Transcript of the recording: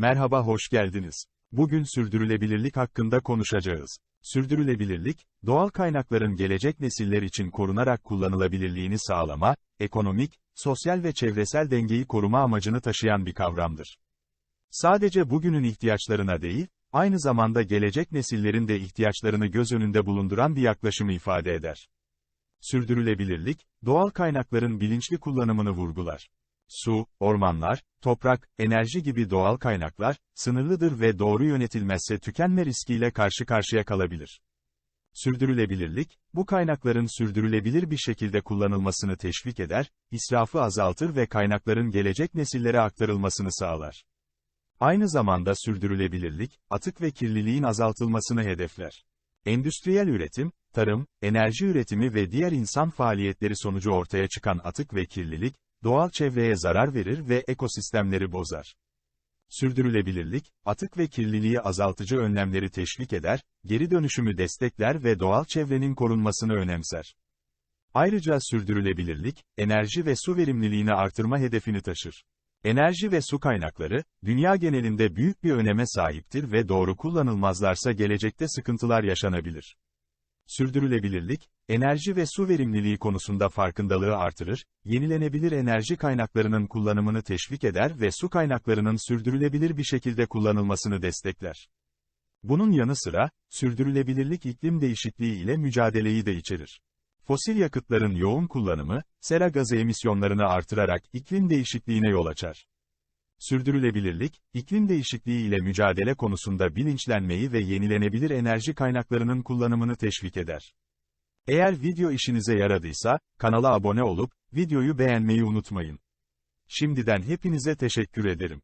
Merhaba hoş geldiniz. Bugün sürdürülebilirlik hakkında konuşacağız. Sürdürülebilirlik, doğal kaynakların gelecek nesiller için korunarak kullanılabilirliğini sağlama, ekonomik, sosyal ve çevresel dengeyi koruma amacını taşıyan bir kavramdır. Sadece bugünün ihtiyaçlarına değil, aynı zamanda gelecek nesillerin de ihtiyaçlarını göz önünde bulunduran bir yaklaşımı ifade eder. Sürdürülebilirlik, doğal kaynakların bilinçli kullanımını vurgular. Su, ormanlar, toprak, enerji gibi doğal kaynaklar, sınırlıdır ve doğru yönetilmezse tükenme riskiyle karşı karşıya kalabilir. Sürdürülebilirlik, bu kaynakların sürdürülebilir bir şekilde kullanılmasını teşvik eder, israfı azaltır ve kaynakların gelecek nesillere aktarılmasını sağlar. Aynı zamanda sürdürülebilirlik, atık ve kirliliğin azaltılmasını hedefler. Endüstriyel üretim, tarım, enerji üretimi ve diğer insan faaliyetleri sonucu ortaya çıkan atık ve kirlilik, doğal çevreye zarar verir ve ekosistemleri bozar. Sürdürülebilirlik, atık ve kirliliği azaltıcı önlemleri teşvik eder, geri dönüşümü destekler ve doğal çevrenin korunmasını önemser. Ayrıca sürdürülebilirlik, enerji ve su verimliliğini artırma hedefini taşır. Enerji ve su kaynakları, dünya genelinde büyük bir öneme sahiptir ve doğru kullanılmazlarsa gelecekte sıkıntılar yaşanabilir. Sürdürülebilirlik, enerji ve su verimliliği konusunda farkındalığı artırır, yenilenebilir enerji kaynaklarının kullanımını teşvik eder ve su kaynaklarının sürdürülebilir bir şekilde kullanılmasını destekler. Bunun yanı sıra, sürdürülebilirlik iklim değişikliği ile mücadeleyi de içerir. Fosil yakıtların yoğun kullanımı, sera gazı emisyonlarını artırarak iklim değişikliğine yol açar. Sürdürülebilirlik, iklim değişikliği ile mücadele konusunda bilinçlenmeyi ve yenilenebilir enerji kaynaklarının kullanımını teşvik eder. Eğer video işinize yaradıysa, kanala abone olup, videoyu beğenmeyi unutmayın. Şimdiden hepinize teşekkür ederim.